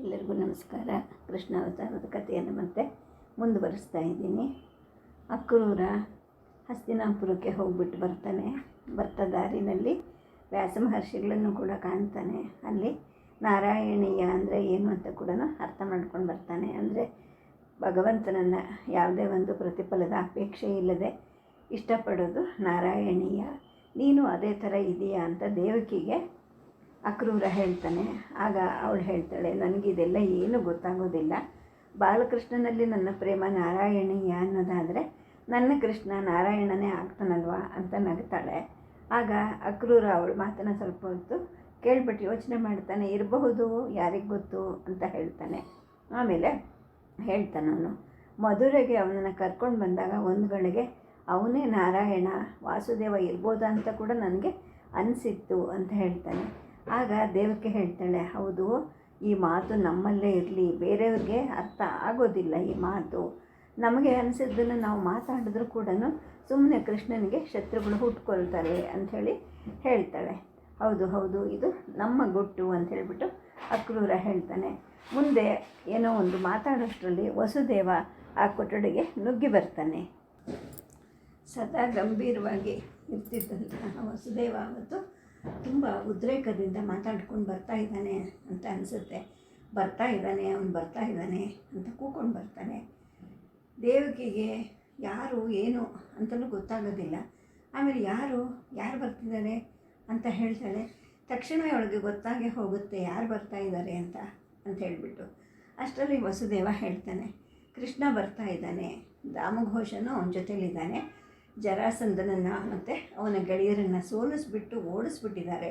ಎಲ್ಲರಿಗೂ ನಮಸ್ಕಾರ. ಕೃಷ್ಣ ಅವತಾರದ ಕಥೆಯನ್ನು ಮತ್ತೆ ಮುಂದುವರಿಸ್ತಾ ಇದ್ದೀನಿ. ಅಕ್ರೂರ ಹಸ್ತಿನಾಪುರಕ್ಕೆ ಹೋಗ್ಬಿಟ್ಟು ಬರ್ತಾನೆ. ಬರ್ತಾ ದಾರಿನಲ್ಲಿ ವ್ಯಾಸ ಮಹರ್ಷಿಗಳನ್ನು ಕೂಡ ಕಾಣ್ತಾನೆ. ಅಲ್ಲಿ ನಾರಾಯಣೀಯ ಅಂದರೆ ಏನು ಅಂತ ಕೂಡ ಅರ್ಥ ಮಾಡ್ಕೊಂಡು ಬರ್ತಾನೆ. ಅಂದರೆ ಭಗವಂತನನ್ನು ಯಾವುದೇ ಒಂದು ಪ್ರತಿಫಲದ ಅಪೇಕ್ಷೆ ಇಲ್ಲದೆ ಇಷ್ಟಪಡೋದು ನಾರಾಯಣೀಯ. ನೀನು ಅದೇ ಥರ ಇದೆಯಾ ಅಂತ ದೇವಕಿಗೆ ಅಕ್ರೂರ ಹೇಳ್ತಾನೆ. ಆಗ ಅವಳು ಹೇಳ್ತಾಳೆ, ನನಗಿದೆಲ್ಲ ಏನು ಗೊತ್ತಾಗೋದಿಲ್ಲ. ಬಾಲಕೃಷ್ಣನಲ್ಲಿ ನನ್ನ ಪ್ರೇಮ ನಾರಾಯಣೀಯ ಅನ್ನೋದಾದರೆ ನನ್ನ ಕೃಷ್ಣ ನಾರಾಯಣನೇ ಆಗ್ತಾನಲ್ವಾ? ಅಂತ ನಗ್ತಾಳೆ. ಆಗ ಅಕ್ರೂರ ಅವಳು ಮಾತನ್ನು ಸ್ವಲ್ಪ ಹೊತ್ತು ಕೇಳ್ಬಿಟ್ಟು ಯೋಚನೆ ಮಾಡ್ತಾನೆ, ಇರಬಹುದು, ಯಾರಿಗೆ ಗೊತ್ತು? ಅಂತ ಹೇಳ್ತಾನೆ. ಆಮೇಲೆ ಹೇಳ್ತಾನವನು ಮಧುರೆಗೆ ಅವನನ್ನು ಕರ್ಕೊಂಡು ಬಂದಾಗ ಒಂದು ಗಳಿಗೆ ಅವನೇ ನಾರಾಯಣ, ವಾಸುದೇವ ಇರ್ಬೋದಾ ಅಂತ ಕೂಡ ನನಗೆ ಅನಿಸಿತ್ತು ಅಂತ ಹೇಳ್ತಾನೆ. ಆಗ ದೇವಕ್ಕೆ ಹೇಳ್ತಾಳೆ, ಹೌದು, ಈ ಮಾತು ನಮ್ಮಲ್ಲೇ ಇರಲಿ, ಬೇರೆಯವ್ರಿಗೆ ಅರ್ಥ ಆಗೋದಿಲ್ಲ ಈ ಮಾತು. ನಮಗೆ ಅನಿಸಿದ್ದನ್ನು ನಾವು ಮಾತಾಡಿದ್ರೂ ಕೂಡ ಸುಮ್ಮನೆ ಕೃಷ್ಣನಿಗೆ ಶತ್ರುಗಳು ಹುಟ್ಕೊಳ್ತಾರೆ ಅಂಥೇಳಿ ಹೇಳ್ತಾಳೆ. ಹೌದು ಹೌದು, ಇದು ನಮ್ಮ ಗುಟ್ಟು ಅಂತ ಹೇಳಿಬಿಟ್ಟು ಅಕ್ರೂರ ಹೇಳ್ತಾನೆ. ಮುಂದೆ ಏನೋ ಒಂದು ಮಾತಾಡೋಷ್ಟರಲ್ಲಿ ವಸುದೇವ ಆ ಕೊಠಡಿಗೆ ನುಗ್ಗಿ ಬರ್ತಾನೆ. ಸದಾ ಗಂಭೀರವಾಗಿ ಇರ್ತಿದ್ದಂತಹ ವಸುದೇವ ಅವತ್ತು ತುಂಬ ಉದ್ರೇಕದಿಂದ ಮಾತಾಡ್ಕೊಂಡು ಬರ್ತಾ ಇದ್ದಾನೆ ಅಂತ ಅನಿಸುತ್ತೆ. ಬರ್ತಾ ಇದ್ದಾನೆ, ಅವನು ಬರ್ತಾ ಇದ್ದಾನೆ ಅಂತ ಕೂಕೊಂಡು ಬರ್ತಾನೆ. ದೇವಕಿಗೆ ಯಾರು, ಏನು ಅಂತಲೂ ಗೊತ್ತಾಗೋದಿಲ್ಲ. ಆಮೇಲೆ ಯಾರು ಯಾರು ಬರ್ತಿದ್ದಾರೆ ಅಂತ ಹೇಳ್ತಾಳೆ. ತಕ್ಷಣವೇ ಅವಳಿಗೆ ಗೊತ್ತಾಗೆ ಹೋಗುತ್ತೆ ಯಾರು ಬರ್ತಾ ಇದ್ದಾರೆ ಅಂತ ಅಂತ ಹೇಳಿಬಿಟ್ಟು. ಅಷ್ಟರಲ್ಲಿ ವಸುದೇವ ಹೇಳ್ತಾನೆ, ಕೃಷ್ಣ ಬರ್ತಾ ಇದ್ದಾನೆ. ದಾಮಘೋಷನು ಅವನ ಜೊತೆಲಿದ್ದಾನೆ. ಜರಾಸಂದನನ್ನು ಮತ್ತು ಅವನ ಗೆಳೆಯರನ್ನು ಸೋಲಿಸ್ಬಿಟ್ಟು ಓಡಿಸ್ಬಿಟ್ಟಿದ್ದಾರೆ.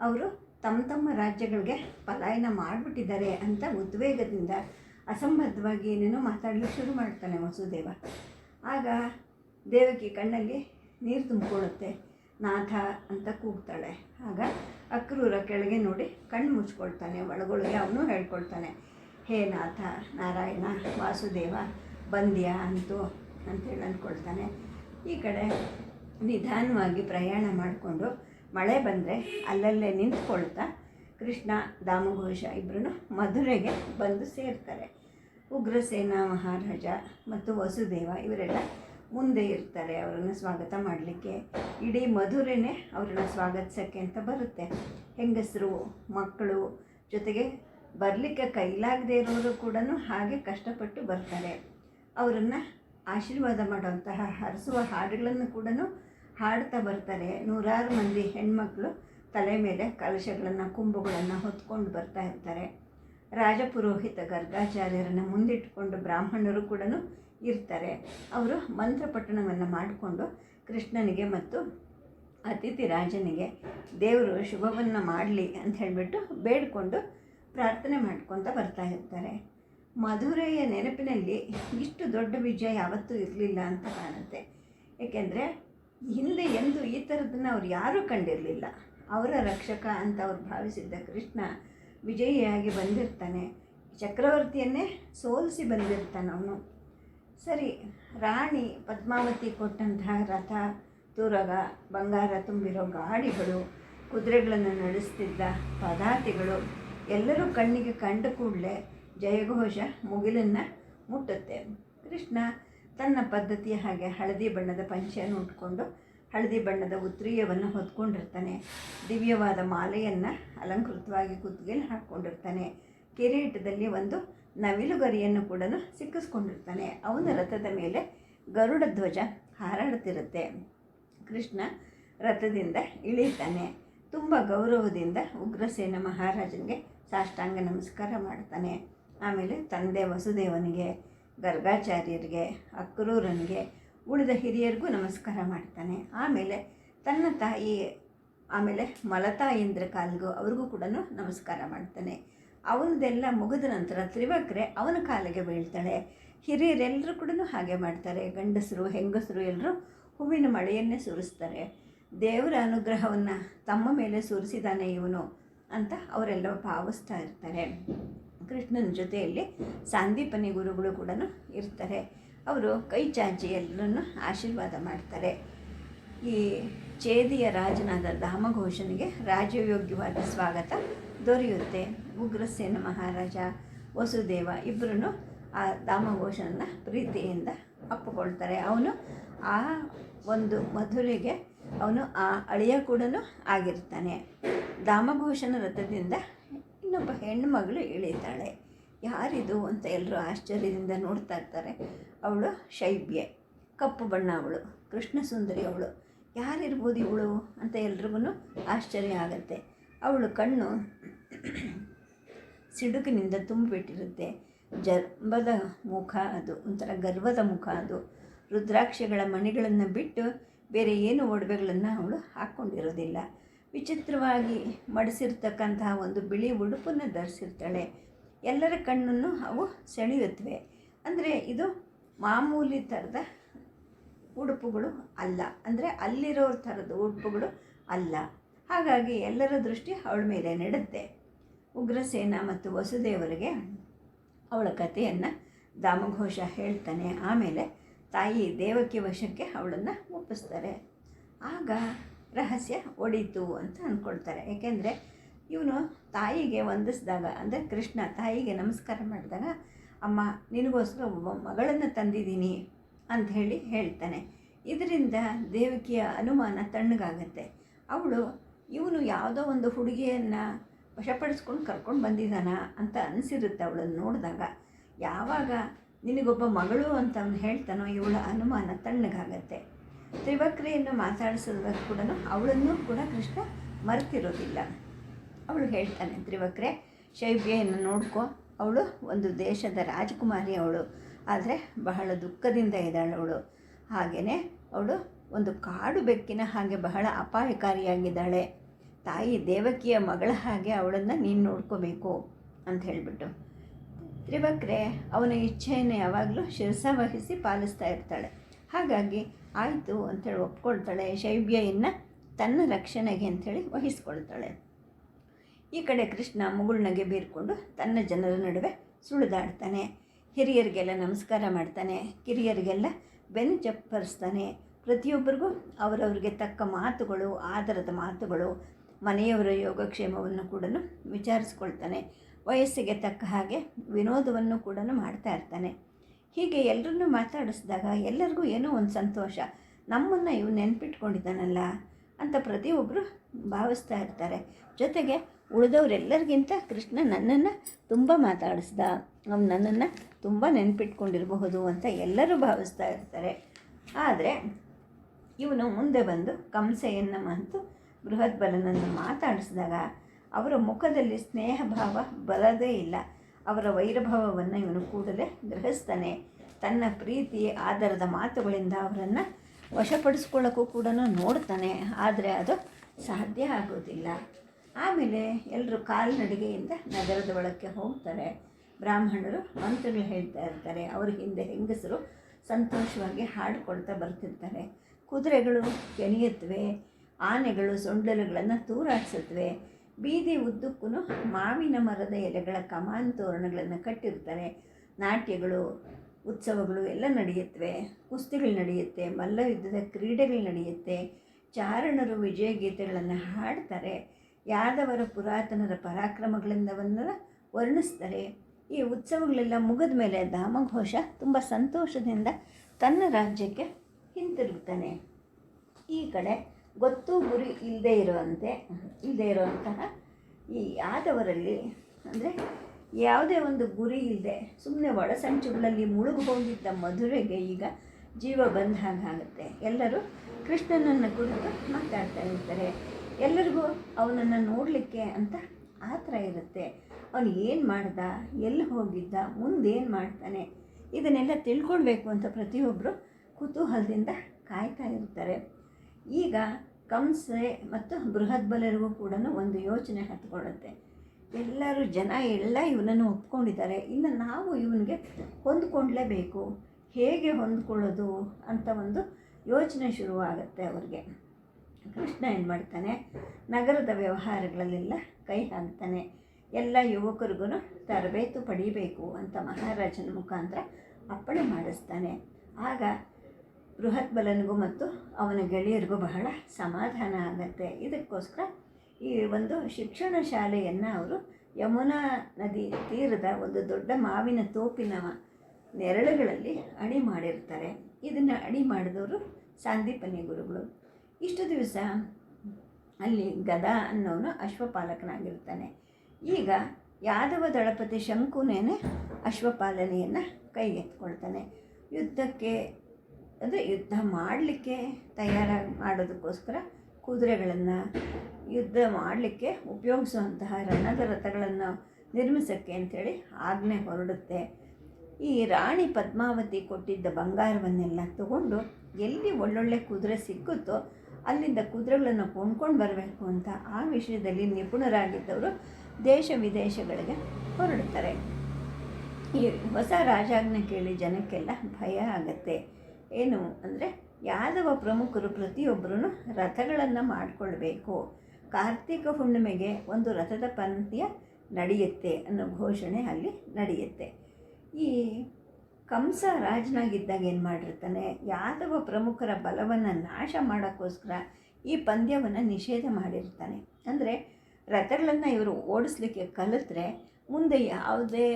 ಅವರು ತಮ್ಮ ತಮ್ಮ ರಾಜ್ಯಗಳಿಗೆ ಪಲಾಯನ ಮಾಡಿಬಿಟ್ಟಿದ್ದಾರೆ ಅಂತ ಉದ್ವೇಗದಿಂದ ಅಸಂಬದ್ಧವಾಗಿ ಏನೇನೋ ಮಾತಾಡಲು ಶುರು ಮಾಡ್ತಾನೆ ವಸುದೇವ. ಆಗ ದೇವಕಿ ಕಣ್ಣಲ್ಲಿ ನೀರು ತುಂಬಿಕೊಳ್ಳುತ್ತೆ. ನಾಥ ಅಂತ ಕೂಗ್ತಾಳೆ. ಆಗ ಅಕ್ರೂರ ಕೆಳಗೆ ನೋಡಿ ಕಣ್ಣು ಮುಚ್ಕೊಳ್ತಾನೆ, ಒಳಗೊಳಗೆ ಅವನು ಹೇಳ್ಕೊಳ್ತಾನೆ, ಹೇ ನಾಥ, ನಾರಾಯಣ, ವಾಸುದೇವ, ಬಂದ್ಯಾ ಅಂತು, ಅಂತೇಳಿ ಅಂದ್ಕೊಳ್ತಾನೆ. ಈ ಕಡೆ ನಿಧಾನವಾಗಿ ಪ್ರಯಾಣ ಮಾಡಿಕೊಂಡು ಮಳೆ ಬಂದರೆ ಅಲ್ಲಲ್ಲೇ ನಿಂತ್ಕೊಳ್ತಾ ಕೃಷ್ಣ, ದಾಮಘೋಷ ಇಬ್ಬರೂ ಮಧುರೆಗೆ ಬಂದು ಸೇರ್ತಾರೆ. ಉಗ್ರಸೇನಾ, ಮಹಾರಾಜ ಮತ್ತು ವಸುದೇವ ಇವರೆಲ್ಲ ಮುಂದೆ ಇರ್ತಾರೆ ಅವರನ್ನು ಸ್ವಾಗತ ಮಾಡಲಿಕ್ಕೆ. ಇಡೀ ಮಧುರೆನೇ ಅವ್ರನ್ನ ಸ್ವಾಗತಿಸೋಕ್ಕೆ ಅಂತ ಬರುತ್ತೆ. ಹೆಂಗಸರು, ಮಕ್ಕಳು ಜೊತೆಗೆ ಬರಲಿಕ್ಕೆ ಕೈಲಾಗದೇ ಇರೋರು ಕೂಡ ಹಾಗೆ ಕಷ್ಟಪಟ್ಟು ಬರ್ತಾರೆ. ಅವರನ್ನು ಆಶೀರ್ವಾದ ಮಾಡುವಂತಹ ಹರಿಸುವ ಹಾಡುಗಳನ್ನು ಕೂಡ ಹಾಡ್ತಾ ಬರ್ತಾರೆ. ನೂರಾರು ಮಂದಿ ಹೆಣ್ಮಕ್ಳು ತಲೆ ಮೇಲೆ ಕಲಶಗಳನ್ನು, ಕುಂಭಗಳನ್ನು ಹೊತ್ಕೊಂಡು ಬರ್ತಾ ಇರ್ತಾರೆ. ರಾಜಪುರೋಹಿತ ಗರ್ಗಾಚಾರ್ಯರನ್ನು ಮುಂದಿಟ್ಟುಕೊಂಡು ಬ್ರಾಹ್ಮಣರು ಕೂಡ ಇರ್ತಾರೆ. ಅವರು ಮಂತ್ರಪಟ್ಟಣವನ್ನು ಮಾಡಿಕೊಂಡು ಕೃಷ್ಣನಿಗೆ ಮತ್ತು ಅತಿಥಿ ರಾಜನಿಗೆ, ದೇವರು, ಶುಭವನ್ನು ಮಾಡಲಿ ಅಂತ ಹೇಳಿಬಿಟ್ಟು ಬೇಡಿಕೊಂಡು ಪ್ರಾರ್ಥನೆ ಮಾಡ್ಕೊತ ಬರ್ತಾ ಇರ್ತಾರೆ. ಮಧುರೆಯ ನೆನಪಿನಲ್ಲಿ ಇಷ್ಟು ದೊಡ್ಡ ವಿಜಯ ಯಾವತ್ತೂ ಇರಲಿಲ್ಲ ಅಂತ ಕಾಣುತ್ತೆ. ಏಕೆಂದರೆ ಹಿಂದೆ ಎಂದು ಈ ಥರದನ್ನು ಅವ್ರು ಯಾರೂ ಕಂಡಿರಲಿಲ್ಲ. ಅವರ ರಕ್ಷಕ ಅಂತ ಅವ್ರು ಭಾವಿಸಿದ್ದ ಕೃಷ್ಣ ವಿಜಯಿಯಾಗಿ ಬಂದಿರ್ತಾನೆ. ಚಕ್ರವರ್ತಿಯನ್ನೇ ಸೋಲಿಸಿ ಬಂದಿರ್ತಾನೆ ಅವನು. ಸರಿ, ರಾಣಿ ಪದ್ಮಾವತಿ ಕೊಟ್ಟಂತಹ ರಥ, ತುರಗ, ಬಂಗಾರ ತುಂಬಿರೋ ಗಾಡಿಗಳು, ಕುದುರೆಗಳನ್ನು ನಡೆಸ್ತಿದ್ದ ಪದಾತಿಗಳು ಎಲ್ಲರೂ ಕಣ್ಣಿಗೆ ಕಂಡ ಕೂಡಲೇ ಜಯಘೋಷ ಮುಗಿಲನ್ನು ಮುಟ್ಟುತ್ತೆ. ಕೃಷ್ಣ ತನ್ನ ಪದ್ಧತಿಯ ಹಾಗೆ ಹಳದಿ ಬಣ್ಣದ ಪಂಚೆಯನ್ನು ಉಟ್ಕೊಂಡು ಹಳದಿ ಬಣ್ಣದ ಉತ್ರೀಯವನ್ನು ಹೊತ್ಕೊಂಡಿರ್ತಾನೆ. ದಿವ್ಯವಾದ ಮಾಲೆಯನ್ನು ಅಲಂಕೃತವಾಗಿ ಕುತ್ತಿಗೆಯಲ್ಲಿ ಹಾಕ್ಕೊಂಡಿರ್ತಾನೆ. ಕಿರೀಟದಲ್ಲಿ ಒಂದು ನವಿಲುಗರಿಯನ್ನು ಕೂಡ ಸಿಕ್ಕಿಸ್ಕೊಂಡಿರ್ತಾನೆ. ಅವನ ರಥದ ಮೇಲೆ ಗರುಡ ಧ್ವಜ ಹಾರಾಡುತ್ತಿರುತ್ತೆ. ಕೃಷ್ಣ ರಥದಿಂದ ಇಳಿತಾನೆ. ತುಂಬ ಗೌರವದಿಂದ ಉಗ್ರಸೇನ ಮಹಾರಾಜನಿಗೆ ಸಾಷ್ಟಾಂಗ ನಮಸ್ಕಾರ ಮಾಡ್ತಾನೆ. ಆಮೇಲೆ ತಂದೆ ವಸುದೇವನಿಗೆ ಗರ್ಗಾಚಾರ್ಯರಿಗೆ ಅಕ್ರೂರನಿಗೆ, ಉಳಿದ ಹಿರಿಯರಿಗೂ ನಮಸ್ಕಾರ ಮಾಡ್ತಾನೆ. ಆಮೇಲೆ ತನ್ನ ತಾಯಿ, ಆಮೇಲೆ ಮಲತಾಯಿಂದ್ರ ಕಾಲಿಗೂ ಅವ್ರಿಗೂ ಕೂಡ ನಮಸ್ಕಾರ ಮಾಡ್ತಾನೆ. ಅವನದೆಲ್ಲ ಮುಗಿದ ನಂತರ ತ್ರಿವಕ್ರೆ ಅವನ ಕಾಲಿಗೆ ಬೀಳ್ತಾಳೆ. ಹಿರಿಯರೆಲ್ಲರೂ ಕೂಡ ಹಾಗೆ ಮಾಡ್ತಾರೆ. ಗಂಡಸರು, ಹೆಂಗಸರು ಎಲ್ಲರೂ ಹೂವಿನ ಮಳೆಯನ್ನೇ ಸುರಿಸ್ತಾರೆ. ದೇವರ ಅನುಗ್ರಹವನ್ನು ತಮ್ಮ ಮೇಲೆ ಸುರಿಸಿದಾನೆ ಇವನು ಅಂತ ಅವರೆಲ್ಲ ಭಾವಿಸ್ತಾ ಇರ್ತಾರೆ. ಕೃಷ್ಣನ ಜೊತೆಯಲ್ಲಿ ಸಾಂದೀಪನಿ ಗುರುಗಳು ಕೂಡ ಇರ್ತಾರೆ. ಅವರು ಕೈ ಚಾಚಿ ಎಲ್ಲರನ್ನು ಆಶೀರ್ವಾದ ಮಾಡ್ತಾರೆ. ಈ ಚೇದಿಯ ರಾಜನಾದ ದಾಮಘೋಷನಿಗೆ ರಾಜಯೋಗ್ಯವಾದ ಸ್ವಾಗತ. ದೊರೆಯುತ್ತೆ. ಉಗ್ರಸೇನ ಮಹಾರಾಜ, ವಸುದೇವ ಇಬ್ಬರೂ ಆ ದಾಮಘೋಷನ ಪ್ರೀತಿಯಿಂದ ಅಪ್ಪಿಕೊಳ್ತಾರೆ ಅವನು ಆ ಒಂದು ಮಧುರೆಗೆ, ಅವನು ಆ ಅಳಿಯ ಕೂಡ ಆಗಿರ್ತಾನೆ. ದಾಮಘೋಷನ ರಥದಿಂದ ಇನ್ನೊಬ್ಬ ಹೆಣ್ಣು ಮಗಳು ಇಳಿತಾಳೆ ಯಾರಿದು ಅಂತ ಎಲ್ಲರೂ ಆಶ್ಚರ್ಯದಿಂದ ನೋಡ್ತಾ ಇರ್ತಾರೆ. ಅವಳು ಶೈಬ್ಯೆ, ಕಪ್ಪು ಬಣ್ಣ ಅವಳು, ಕೃಷ್ಣ ಸುಂದರಿ ಅವಳು. ಯಾರಿರ್ಬೋದು ಇವಳು ಅಂತ ಎಲ್ರಿಗೂ ಆಶ್ಚರ್ಯ ಆಗುತ್ತೆ. ಅವಳು ಕಣ್ಣು ಸಿಡುಕಿನಿಂದ ತುಂಬಿಬಿಟ್ಟಿರುತ್ತೆ. ಜರ್ಬದ ಮುಖ ಅದು, ಒಂಥರ ಗರ್ವದ ಮುಖ ಅದು. ರುದ್ರಾಕ್ಷಗಳ ಮಣಿಗಳನ್ನು ಬಿಟ್ಟು ಬೇರೆ ಏನು ಒಡವೆಗಳನ್ನು ಅವಳು ಹಾಕ್ಕೊಂಡಿರೋದಿಲ್ಲ. ವಿಚಿತ್ರವಾಗಿ ಮಡಿಸಿರ್ತಕ್ಕಂತಹ ಒಂದು ಬಿಳಿ ಉಡುಪನ್ನು ಧರಿಸಿರ್ತಾಳೆ. ಎಲ್ಲರ ಕಣ್ಣನ್ನು ಅವು ಸೆಳೆಯುತ್ತವೆ. ಅಂದರೆ ಇದು ಮಾಮೂಲಿ ಥರದ ಉಡುಪುಗಳು ಅಲ್ಲ. ಅಂದರೆ ಅಲ್ಲಿರೋ ಥರದ ಉಡುಪುಗಳು ಅಲ್ಲ. ಹಾಗಾಗಿ ಎಲ್ಲರ ದೃಷ್ಟಿ ಅವಳ ಮೇಲೆ ನೆಡುತ್ತೆ ಉಗ್ರಸೇನ ಮತ್ತು ವಸುದೇವರಿಗೆ ಅವಳ ಕಥೆಯನ್ನು ದಾಮಘೋಷ ಹೇಳ್ತಾನೆ. ಆಮೇಲೆ ತಾಯಿ ದೇವಕಿ ವಶಕ್ಕೆ ಅವಳನ್ನು ಒಪ್ಪಿಸ್ತಾರೆ. ಆಗ ರಹಸ್ಯ ಒಡೀತು ಅಂತ ಅಂದ್ಕೊಳ್ತಾರೆ ಏಕೆಂದರೆ ಇವನು ತಾಯಿಗೆ ವಂದಿಸಿದಾಗ, ಅಂದರೆ ಕೃಷ್ಣ ತಾಯಿಗೆ ನಮಸ್ಕಾರ ಮಾಡಿದಾಗ, ಅಮ್ಮ, ನಿನಗೋಸ್ಕರ ಒಬ್ಬ ಮಗಳನ್ನು ತಂದಿದ್ದೀನಿ ಅಂತ ಹೇಳಿ ಹೇಳ್ತಾನೆ. ಇದರಿಂದ ದೇವಕಿಯ ಅನುಮಾನ ತಣ್ಣಗಾಗತ್ತೆ. ಅವಳು, ಇವನು ಯಾವುದೋ ಒಂದು ಹುಡುಗಿಯನ್ನು ವಶಪಡಿಸ್ಕೊಂಡು ಕರ್ಕೊಂಡು ಬಂದಿದ್ದಾನ ಅಂತ ಅನಿಸಿರುತ್ತೆ ಅವಳನ್ನು ನೋಡಿದಾಗ. ಯಾವಾಗ ನಿನಗೊಬ್ಬ ಮಗಳು ಅಂತ ಅವನು ಹೇಳ್ತಾನೋ, ಇವಳ ಅನುಮಾನ ತಣ್ಣಗಾಗತ್ತೆ. ತ್ರಿವಕ್ರೆಯನ್ನು ಮಾತಾಡಿಸಿದಾಗ ಕೂಡ ಅವಳನ್ನು ಕೂಡ ಕೃಷ್ಣ ಮರೆತಿರೋದಿಲ್ಲ. ಅವಳು ಹೇಳ್ತಾನೆ, ತ್ರಿವಕ್ರೆ ಶೈಬ್ಯೆಯನ್ನು ನೋಡ್ಕೊ. ಅವಳು ಒಂದು ದೇಶದ ರಾಜಕುಮಾರಿ ಅವಳು. ಆದರೆ ಬಹಳ ದುಃಖದಿಂದ ಇದ್ದಾಳೆ ಅವಳು ಹಾಗೆಯೇ ಅವಳು ಒಂದು ಕಾಡು ಬೆಕ್ಕಿನ ಹಾಗೆ ಬಹಳ ಅಪಾಯಕಾರಿಯಾಗಿದ್ದಾಳೆ. ತಾಯಿ ದೇವಕಿಯ ಮಗಳ ಹಾಗೆ ಅವಳನ್ನು ನೀನು ನೋಡ್ಕೋಬೇಕು, ಅಂತ ಹೇಳಿಬಿಟ್ಟು. ತ್ರಿವಕ್ರೆ, ಅವನ ಇಚ್ಛೆಯನ್ನು ಯಾವಾಗಲೂ ಶಿರಸ ವಹಿಸಿ ಪಾಲಿಸ್ತಾ ಇರ್ತಾಳೆ. ಹಾಗಾಗಿ ಆಯಿತು ಅಂಥೇಳಿ ಒಪ್ಕೊಳ್ತಾಳೆ, ಶೈಬ್ಯೆಯನ್ನು ತನ್ನ ರಕ್ಷಣೆಗೆ ಅಂಥೇಳಿ ವಹಿಸ್ಕೊಳ್ತಾಳೆ. ಈ ಕಡೆ ಕೃಷ್ಣ ಮುಗುಳ್ನಗೆ ಬೀರ್ಕೊಂಡು ತನ್ನ ಜನರ ನಡುವೆ ಸುಳಿದಾಡ್ತಾನೆ. ಹಿರಿಯರಿಗೆಲ್ಲ ನಮಸ್ಕಾರ ಮಾಡ್ತಾನೆ. ಕಿರಿಯರಿಗೆಲ್ಲ ಬೆನ್ನು ಚಪ್ಪರಿಸ್ತಾನೆ ಪ್ರತಿಯೊಬ್ಬರಿಗೂ ಅವರವ್ರಿಗೆ ತಕ್ಕ ಮಾತುಗಳು ಆದರದ ಮಾತುಗಳು, ಮನೆಯವರ ಯೋಗಕ್ಷೇಮವನ್ನು ಕೂಡ ವಿಚಾರಿಸ್ಕೊಳ್ತಾನೆ. ವಯಸ್ಸಿಗೆ ತಕ್ಕ ಹಾಗೆ ವಿನೋದವನ್ನು ಕೂಡ ಮಾಡ್ತಾ ಇರ್ತಾನೆ. ಹೀಗೆ ಎಲ್ಲರನ್ನೂ ಮಾತಾಡಿಸಿದಾಗ ಎಲ್ಲರಿಗೂ ಏನೋ ಒಂದು ಸಂತೋಷ. ನಮ್ಮನ್ನು ಇವು ನೆನ್ಪಿಟ್ಕೊಂಡಿದ್ದಾನಲ್ಲ ಅಂತ ಪ್ರತಿಯೊಬ್ಬರು ಭಾವಿಸ್ತಾ ಇರ್ತಾರೆ. ಜೊತೆಗೆ ಉಳಿದವರೆಲ್ಲರಿಗಿಂತ ಕೃಷ್ಣ ನನ್ನನ್ನು ತುಂಬ ಮಾತಾಡಿಸ್ದ. ಅವ್ನು ನನ್ನನ್ನು ತುಂಬ ನೆನ್ಪಿಟ್ಕೊಂಡಿರಬಹುದು ಅಂತ ಎಲ್ಲರೂ ಭಾವಿಸ್ತಾ ಇರ್ತಾರೆ. ಆದರೆ ಇವನು ಮುಂದೆ ಬಂದು ಕಂಸೆಯನ್ನು ಮತ್ತು ಬೃಹತ್ ಬಲನನ್ನು ಮಾತಾಡಿಸಿದಾಗ ಅವರ ಮುಖದಲ್ಲಿ ಸ್ನೇಹ ಭಾವ ಬರದೇ ಇಲ್ಲ. ಅವರ ವೈರಭಾವವನ್ನು ಇವನು ಕೂಡಲೇ ಗ್ರಹಿಸ್ತಾನೆ. ತನ್ನ ಪ್ರೀತಿ ಆಧಾರದ ಮಾತುಗಳಿಂದ ಅವರನ್ನು ವಶಪಡಿಸ್ಕೊಳ್ಳೋಕ್ಕೂ ಕೂಡ ನೋಡ್ತಾನೆ. ಆದರೆ ಅದು ಸಾಧ್ಯ ಆಗೋದಿಲ್ಲ. ಆಮೇಲೆ ಎಲ್ಲರೂ ಕಾಲ್ನಡಿಗೆಯಿಂದ ನಗರದ ಒಳಕ್ಕೆ ಹೋಗ್ತಾರೆ. ಬ್ರಾಹ್ಮಣರು ಮಂತ್ರಗಳು ಹೇಳ್ತಾ ಇರ್ತಾರೆ. ಅವ್ರ ಹಿಂದೆ ಹೆಂಗಸರು ಸಂತೋಷವಾಗಿ ಹಾಡಿಕೊಳ್ತಾ ಬರ್ತಿರ್ತಾರೆ. ಕುದುರೆಗಳು ಕೆಣಿಯುತ್ತವೆ ಆನೆಗಳು, ಸೊಂಡಲುಗಳನ್ನು ತೂರಾಡಿಸುತ್ತವೆ ಬೀದಿ ಉದ್ದಕ್ಕೂ ಮಾವಿನ ಮರದ ಎಲೆಗಳ ಕಮಾನ್ ತೋರಣಗಳನ್ನು ಕಟ್ಟಿರ್ತಾರೆ ನಾಟ್ಯಗಳು, ಉತ್ಸವಗಳು ಎಲ್ಲ ನಡೆಯುತ್ತವೆ. ಕುಸ್ತಿಗಳು ನಡೆಯುತ್ತೆ, ಮಲ್ಲಯುದ್ಧದ ಕ್ರೀಡೆಗಳು ನಡೆಯುತ್ತೆ. ಚಾರಣರು ವಿಜಯ ಗೀತೆಗಳನ್ನು ಹಾಡ್ತಾರೆ. ಯಾದವರ ಪುರಾತನರ ಪರಾಕ್ರಮಗಳಿಂದವನ್ನ ವರ್ಣಿಸ್ತಾರೆ. ಈ ಉತ್ಸವಗಳೆಲ್ಲ ಮುಗಿದ ಮೇಲೆ ದಾಮಘೋಷ ತುಂಬ ಸಂತೋಷದಿಂದ ತನ್ನ ರಾಜ್ಯಕ್ಕೆ ಹಿಂತಿರುಗ್ತಾನೆ. ಈ ಕಡೆ ಗೊತ್ತು ಗುರಿ ಇಲ್ಲದೆ ಇರುವಂತೆ ಇಲ್ಲದೆ ಇರುವಂತಹ ಈ ಆದವರಲ್ಲಿ ಅಂದರೆ ಯಾವುದೇ ಒಂದು ಗುರಿ ಇಲ್ಲದೆ ಸುಮ್ಮನೆ ಒಳಸಂಚುಗಳಲ್ಲಿ ಮುಳುಗು ಹೋಗಿದ್ದ ಮಧುರೆಗೆ ಈಗ ಜೀವ ಬಂದ ಹಾಗಾಗುತ್ತೆ ಎಲ್ಲರೂ ಕೃಷ್ಣನನ್ನು ಕುರಿತು ಮಾತಾಡ್ತಾ ಇರ್ತಾರೆ. ಎಲ್ಲರಿಗೂ ಅವನನ್ನು ನೋಡಲಿಕ್ಕೆ ಅಂತ ಆತರ ಇರುತ್ತೆ. ಅವನು ಏನು ಮಾಡ್ದ, ಎಲ್ಲಿ ಹೋಗಿದ್ದ ಮುಂದೇನು ಮಾಡ್ತಾನೆ, ಇದನ್ನೆಲ್ಲ ತಿಳ್ಕೊಳ್ಬೇಕು ಅಂತ ಪ್ರತಿಯೊಬ್ಬರು ಕುತೂಹಲದಿಂದ ಕಾಯ್ತಾ ಇರ್ತಾರೆ. ಈಗ ಕಂಸೆ ಮತ್ತು ಬೃಹತ್ ಬಲರಿಗೂ ಕೂಡ ಒಂದು ಯೋಚನೆ ಹತ್ಕೊಳ್ಳುತ್ತೆ. ಎಲ್ಲರೂ ಜನ ಎಲ್ಲ ಇವನನ್ನು ಒಪ್ಕೊಂಡಿದ್ದಾರೆ. ಇನ್ನು ನಾವು ಇವನಿಗೆ ಹೊಂದ್ಕೊಂಡ್ಲೇಬೇಕು. ಹೇಗೆ ಹೊಂದ್ಕೊಳ್ಳೋದು ಅಂತ ಒಂದು ಯೋಚನೆ ಶುರುವಾಗುತ್ತೆ ಅವ್ರಿಗೆ. ಕೃಷ್ಣ ಏನು ಮಾಡ್ತಾನೆ? ನಗರದ ವ್ಯವಹಾರಗಳಲ್ಲೆಲ್ಲ ಕೈ ಹಾಕ್ತಾನೆ. ಎಲ್ಲ ಯುವಕರಿಗೂ ತರಬೇತು ಪಡೀಬೇಕು ಅಂತ ಮಹಾರಾಜನ ಮುಖಾಂತರ ಅಪ್ಪಣೆ ಮಾಡಿಸ್ತಾನೆ. ಆಗ ಬೃಹತ್ ಬಲನಿಗೂ ಮತ್ತು ಅವನ ಗೆಳೆಯರಿಗೂ ಬಹಳ ಸಮಾಧಾನ ಆಗತ್ತೆ. ಇದಕ್ಕೋಸ್ಕರ ಈ ಒಂದು ಶಿಕ್ಷಣ ಶಾಲೆಯನ್ನು ಅವರು ಯಮುನಾ ನದಿ ತೀರದ ಒಂದು ದೊಡ್ಡ ಮಾವಿನ ತೋಪಿನ ನೆರಳುಗಳಲ್ಲಿ ಅಡಿ ಮಾಡಿರ್ತಾರೆ. ಇದನ್ನು ಅಡಿ ಮಾಡಿದವರು ಸಾಂದೀಪನಿ ಗುರುಗಳು. ಇಷ್ಟು ದಿವಸ ಅಲ್ಲಿ ಗದ ಅನ್ನೋನು ಅಶ್ವಪಾಲಕನಾಗಿರ್ತಾನೆ. ಈಗ ಯಾದವ ದಳಪತಿ ಶಂಕುನೇನೆ ಅಶ್ವಪಾಲನೆಯನ್ನು ಕೈಗೆತ್ಕೊಳ್ತಾನೆ ಯುದ್ಧಕ್ಕೆ ಅಂದರೆ ಯುದ್ಧ ಮಾಡಲಿಕ್ಕೆ ತಯಾರಾಗಿ ಮಾಡೋದಕ್ಕೋಸ್ಕರ ಕುದುರೆಗಳನ್ನು ಯುದ್ಧ ಮಾಡಲಿಕ್ಕೆ ಉಪಯೋಗಿಸುವಂತಹ ರಣದ ರಥಗಳನ್ನು ನಿರ್ಮಿಸೋಕ್ಕೆ ಅಂಥೇಳಿ ಆಜ್ಞೆ ಹೊರಡುತ್ತೆ. ಈ ರಾಣಿ ಪದ್ಮಾವತಿ ಕೊಟ್ಟಿದ್ದ ಬಂಗಾರವನ್ನೆಲ್ಲ ತಗೊಂಡು ಎಲ್ಲಿ ಒಳ್ಳೊಳ್ಳೆ ಕುದುರೆ ಸಿಕ್ಕುತ್ತೋ ಅಲ್ಲಿಂದ ಕುದುರೆಗಳನ್ನು ಕೊಂಡ್ಕೊಂಡು ಬರಬೇಕು ಅಂತ ಆ ವಿಷಯದಲ್ಲಿ ನಿಪುಣರಾಗಿದ್ದವರು ದೇಶ ವಿದೇಶಗಳಿಗೆ ಹೊರಡ್ತಾರೆ ಈ ಹೊಸ ರಾಜಾಜ್ಞೆ ಕೇಳಿ ಜನಕ್ಕೆಲ್ಲ ಭಯ ಆಗತ್ತೆ. ಏನು ಅಂದರೆ ಯಾದವ ಪ್ರಮುಖರು ಪ್ರತಿಯೊಬ್ಬರೂ ರಥಗಳನ್ನು ಮಾಡಿಕೊಳ್ಬೇಕು. ಕಾರ್ತಿಕ ಹುಣ್ಣಿಮೆಗೆ ಒಂದು ರಥದ ಪಂದ್ಯ ನಡೆಯುತ್ತೆ ಅನ್ನೋ ಘೋಷಣೆ ಅಲ್ಲಿ ನಡೆಯುತ್ತೆ. ಈ ಕಂಸ ರಾಜನಾಗಿದ್ದಾಗ ಏನು ಮಾಡಿರ್ತಾನೆ? ಯಾದವ ಪ್ರಮುಖರ ಬಲವನ್ನು ನಾಶ ಮಾಡೋಕ್ಕೋಸ್ಕರ ಈ ಪಂದ್ಯವನ್ನು ನಿಷೇಧ ಮಾಡಿರ್ತಾನೆ. ಅಂದರೆ ರಥಗಳನ್ನು ಇವರು ಓಡಿಸ್ಲಿಕ್ಕೆ ಕಲಿತ್ರೆ ಮುಂದೆ ಯಾವುದೇ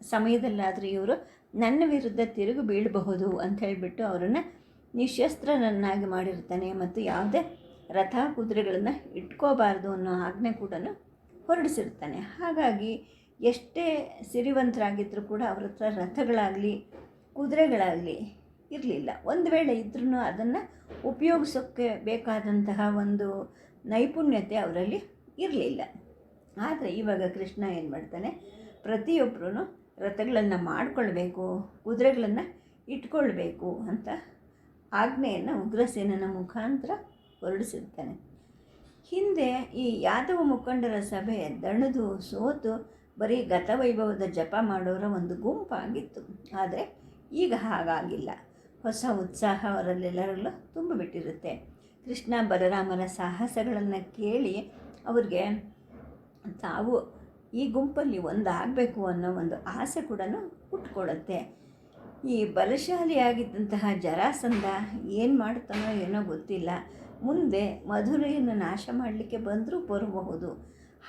ಸಮಯದಲ್ಲಾದರೂ ಇವರು ನನ್ನ ವಿರುದ್ಧ ತಿರುಗಿ ಬೀಳಬಹುದು ಅಂತ ಹೇಳಿಬಿಟ್ಟು ಅವರನ್ನು ನಿಶಸ್ತ್ರನನ್ನಾಗಿ ಮಾಡಿರ್ತಾನೆ ಮತ್ತು ಯಾವುದೇ ರಥ ಕುದುರೆಗಳನ್ನು ಇಟ್ಕೋಬಾರ್ದು ಅನ್ನೋ ಆಜ್ಞೆ ಕೂಡ ಹೊರಡಿಸಿರ್ತಾನೆ. ಹಾಗಾಗಿ ಎಷ್ಟೇ ಸಿರಿವಂತರಾಗಿದ್ದರೂ ಕೂಡ ಅವ್ರ ಹತ್ರ ರಥಗಳಾಗಲಿ, ಕುದುರೆಗಳಾಗಲಿ ಇರಲಿಲ್ಲ. ಒಂದು ವೇಳೆ ಇದ್ರೂ ಅದನ್ನು ಉಪಯೋಗಿಸೋಕ್ಕೆ ಬೇಕಾದಂತಹ ಒಂದು ನೈಪುಣ್ಯತೆ ಅವರಲ್ಲಿ ಇರಲಿಲ್ಲ. ಆದರೆ ಇವಾಗ ಕೃಷ್ಣ ಏನು ಮಾಡ್ತಾನೆ ಪ್ರತಿಯೊಬ್ಬರೂ ರಥಗಳನ್ನು ಮಾಡಿಕೊಳ್ಬೇಕು, ಕುದುರೆಗಳನ್ನು ಇಟ್ಕೊಳ್ಬೇಕು ಅಂತ ಆಜ್ಞೆಯನ್ನು ಉಗ್ರಸೇನನ ಮುಖಾಂತರ ಹೊರಡಿಸುತ್ತಾನೆ ಹಿಂದೆ ಈ ಯಾದವ ಮುಖಂಡರ ಸಭೆ ದಣದು ಸೋತು ಬರೀ ಗತವೈಭವದ ಜಪ ಮಾಡೋರ ಒಂದು ಗುಂಪಾಗಿತ್ತು. ಆದರೆ ಈಗ ಹಾಗಾಗಿಲ್ಲ. ಹೊಸ ಉತ್ಸಾಹ ಅವರಲ್ಲೆಲ್ಲರಲ್ಲೂ ತುಂಬಿಬಿಟ್ಟಿರುತ್ತೆ. ಕೃಷ್ಣ ಬಲರಾಮರ ಸಾಹಸಗಳನ್ನು ಕೇಳಿ ಅವ್ರಿಗೆ ತಾವು ಈ ಗುಂಪಲ್ಲಿ ಒಂದಾಗಬೇಕು ಅನ್ನೋ ಒಂದು ಆಸೆ ಕೂಡ ಹುಟ್ಕೊಳ್ಳುತ್ತೆ. ಈ ಬಲಶಾಲಿಯಾಗಿದ್ದಂತಹ ಜರಾಸಂಧ ಏನು ಮಾಡ್ತಾನೋ ಏನೋ ಗೊತ್ತಿಲ್ಲ. ಮುಂದೆ ಮಧುರೆಯನ್ನು ನಾಶ ಮಾಡಲಿಕ್ಕೆ ಬಂದರೂ ಬರಬಹುದು.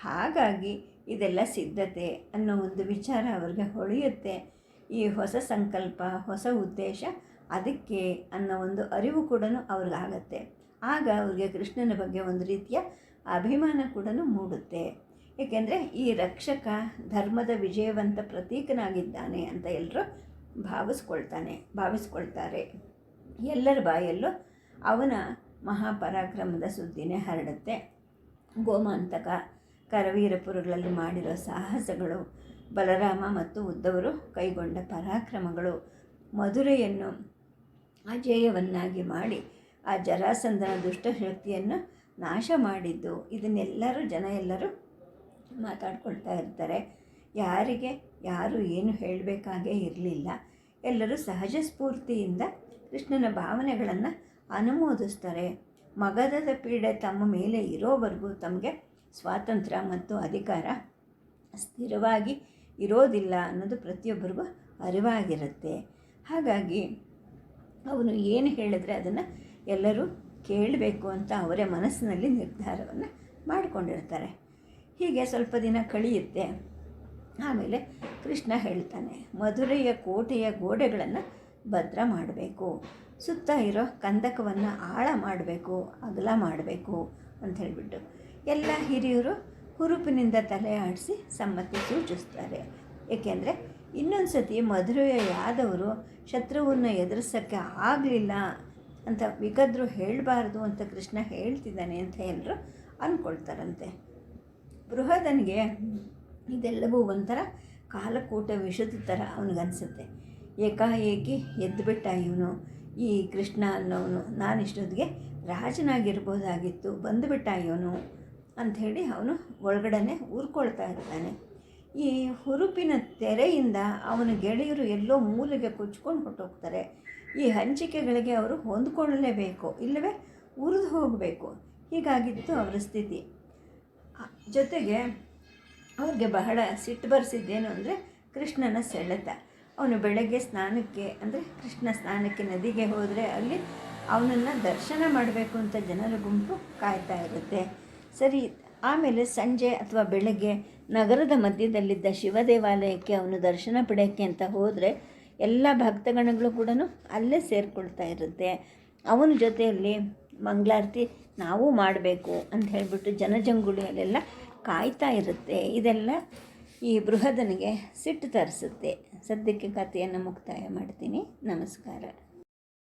ಹಾಗಾಗಿ ಇದೆಲ್ಲ ಸಿದ್ಧತೆ ಅನ್ನೋ ಒಂದು ವಿಚಾರ ಅವ್ರಿಗೆ ಹೊಳೆಯುತ್ತೆ. ಈ ಹೊಸ ಸಂಕಲ್ಪ, ಹೊಸ ಉದ್ದೇಶ ಅದಕ್ಕೆ ಅನ್ನೋ ಒಂದು ಅರಿವು ಕೂಡ ಅವ್ರಿಗಾಗತ್ತೆ. ಆಗ ಅವ್ರಿಗೆ ಕೃಷ್ಣನ ಬಗ್ಗೆ ಒಂದು ರೀತಿಯ ಅಭಿಮಾನ ಕೂಡ ಮೂಡುತ್ತೆ. ಏಕೆಂದರೆ ಈ ರಕ್ಷಕ ಧರ್ಮದ ವಿಜಯವಂತ ಪ್ರತೀಕನಾಗಿದ್ದಾನೆ ಅಂತ ಎಲ್ಲರೂ ಭಾವಿಸ್ಕೊಳ್ತಾನೆ, ಭಾವಿಸ್ಕೊಳ್ತಾರೆ. ಎಲ್ಲರ ಬಾಯಲ್ಲೂ ಅವನ ಮಹಾಪರಾಕ್ರಮದ ಸುದ್ದಿನೇ ಹರಡುತ್ತೆ. ಗೋಮಾಂತಕ, ಕರವೀರಪುರಗಳಲ್ಲಿ ಮಾಡಿರೋ ಸಾಹಸಗಳು, ಬಲರಾಮ ಮತ್ತು ಉದ್ದವರು ಕೈಗೊಂಡ ಪರಾಕ್ರಮಗಳು, ಮಧುರೆಯನ್ನು ಅಜೇಯವನ್ನಾಗಿ ಮಾಡಿ ಆ ಜರಾಸಂಧನ ದುಷ್ಟಶಕ್ತಿಯನ್ನು ನಾಶ ಮಾಡಿದ್ದು, ಇದನ್ನೆಲ್ಲರೂ ಜನ ಎಲ್ಲರೂ ಮಾತಾಡ್ಕೊಳ್ತಾ ಇರ್ತಾರೆ. ಯಾರಿಗೆ, ಯಾರು ಏನು ಹೇಳಬೇಕಾಗೇ ಇರಲಿಲ್ಲ. ಎಲ್ಲರೂ ಸಹಜ ಸ್ಫೂರ್ತಿಯಿಂದ ಕೃಷ್ಣನ ಭಾವನೆಗಳನ್ನು ಅನುಮೋದಿಸ್ತಾರೆ. ಮಗಧದ ಪೀಡೆ ತಮ್ಮ ಮೇಲೆ ಇರೋವರೆಗೂ ತಮಗೆ ಸ್ವಾತಂತ್ರ್ಯ ಮತ್ತು ಅಧಿಕಾರ ಸ್ಥಿರವಾಗಿ ಇರೋದಿಲ್ಲ ಅನ್ನೋದು ಪ್ರತಿಯೊಬ್ಬರಿಗೂ ಅರಿವಾಗಿರುತ್ತೆ. ಹಾಗಾಗಿ ಅವನು ಏನು ಹೇಳಿದ್ರೆ ಅದನ್ನು ಎಲ್ಲರೂ ಕೇಳಬೇಕು ಅಂತ ಅವರೇ ಮನಸ್ಸಿನಲ್ಲಿ ನಿರ್ಧಾರವನ್ನು ಮಾಡಿಕೊಂಡಿರ್ತಾರೆ. ಹೀಗೆ ಸ್ವಲ್ಪ ದಿನ ಕಳೆಯುತ್ತೆ. ಆಮೇಲೆ ಕೃಷ್ಣ ಹೇಳ್ತಾನೆ, ಮಧುರೆಯ ಕೋಟೆಯ ಗೋಡೆಗಳನ್ನು ಭದ್ರ ಮಾಡಬೇಕು. ಸುತ್ತ ಇರೋ ಕಂದಕವನ್ನು ಆಳ ಮಾಡಬೇಕು, ಅಗಲ ಮಾಡಬೇಕು, ಅಂತ ಹೇಳಿಬಿಟ್ಟು ಎಲ್ಲ ಹಿರಿಯರು ಹುರುಪಿನಿಂದ ತಲೆ ಆಡಿಸಿ ಸಮ್ಮತಿ ಸೂಚಿಸ್ತಾರೆ. ಏಕೆಂದರೆ ಇನ್ನೊಂದು ಸತಿ ಮಧುರೆಯ ಯಾದವರು ಶತ್ರುವನ್ನು ಎದುರಿಸೋಕ್ಕೆ ಆಗಲಿಲ್ಲ ಅಂತ ವಿಗದ್ರು ಹೇಳಬಾರ್ದು ಅಂತ ಕೃಷ್ಣ ಹೇಳ್ತಿದ್ದಾನೆ ಅಂತ ಎಲ್ಲರೂ ಅಂದ್ಕೊಳ್ತಾರಂತೆ ಬೃಹದನಿಗೆ ಇದೆಲ್ಲವೂ ಒಂಥರ ಕಾಲಕೂಟ ವಿಷದ ಥರ ಅವನಿಗನ್ಸುತ್ತೆ. ಏಕಾಏಕಿ ಎದ್ದುಬಿಟ್ಟ ಇವನು, ಈ ಕೃಷ್ಣ ಅನ್ನೋನು ನಾನು ಇಷ್ಟೊತ್ತಿಗೆ ರಾಜನಾಗಿರ್ಬೋದಾಗಿತ್ತು ಬಂದುಬಿಟ್ಟ ಇವನು ಅಂಥೇಳಿ ಅವನು ಒಳಗಡೆ ಊರ್ಕೊಳ್ತಾ ಇರ್ತಾನೆ. ಈ ಹುರುಪಿನ ತೆರೆಯಿಂದ ಅವನ ಗೆಳೆಯರು ಎಲ್ಲೋ ಮೂಲೆಗೆ ಕೊಚ್ಕೊಂಡು ಹೊಟ್ಟೋಗ್ತಾರೆ ಈ ಹಂಚಿಕೆಗಳಿಗೆ ಅವರು ಹೊಂದ್ಕೊಳ್ಳಲೇಬೇಕು, ಇಲ್ಲವೇ ಉರಿದು ಹೋಗಬೇಕು. ಹೀಗಾಗಿತ್ತು ಅವರ ಸ್ಥಿತಿ. ಜೊತೆಗೆ ಅವ್ರಿಗೆ ಬಹಳ ಸಿಟ್ಟು ಬರೆಸಿದ್ದೇನು ಅಂದರೆ ಕೃಷ್ಣನ ಸೆಳೆತ. ಅವನು ಬೆಳಗ್ಗೆ ಸ್ನಾನಕ್ಕೆ ಅಂದರೆ ಕೃಷ್ಣ ಸ್ನಾನಕ್ಕೆ ನದಿಗೆ ಹೋದರೆ ಅಲ್ಲಿ ಅವನನ್ನು ದರ್ಶನ ಮಾಡಬೇಕು ಅಂತ ಜನರ ಗುಂಪು ಕಾಯ್ತಾ ಇರುತ್ತೆ. ಸರಿ, ಆಮೇಲೆ ಸಂಜೆ ಅಥವಾ ಬೆಳಗ್ಗೆ ನಗರದ ಮಧ್ಯದಲ್ಲಿದ್ದ ಶಿವ ದೇವಾಲಯಕ್ಕೆ ಅವನು ದರ್ಶನ ಪಡೆಯೋಕ್ಕೆ ಅಂತ ಹೋದರೆ ಎಲ್ಲ ಭಕ್ತಗಣಗಳು ಕೂಡ ಅಲ್ಲೇ ಸೇರಿಕೊಳ್ತಾ ಇರುತ್ತೆ. ಅವನ ಜೊತೆಯಲ್ಲಿ ಮಂಗಳಾರತಿ ನಾವು ಮಾಡಬೇಕು ಅಂತ ಹೇಳಿಬಿಟ್ಟು ಜನಜಂಗುಳಿಯಲ್ಲೆಲ್ಲ ಕಾಯ್ತಾ ಇರುತ್ತೆ. ಇದೆಲ್ಲ ಈ ಬೃಹದನಿಗೆ ಸಿಟ್ಟು ತರಿಸುತ್ತೆ. ಸದ್ಯಕ್ಕೆ ಕಥೆಯನ್ನು ಮುಕ್ತಾಯ ಮಾಡ್ತೀನಿ. ನಮಸ್ಕಾರ.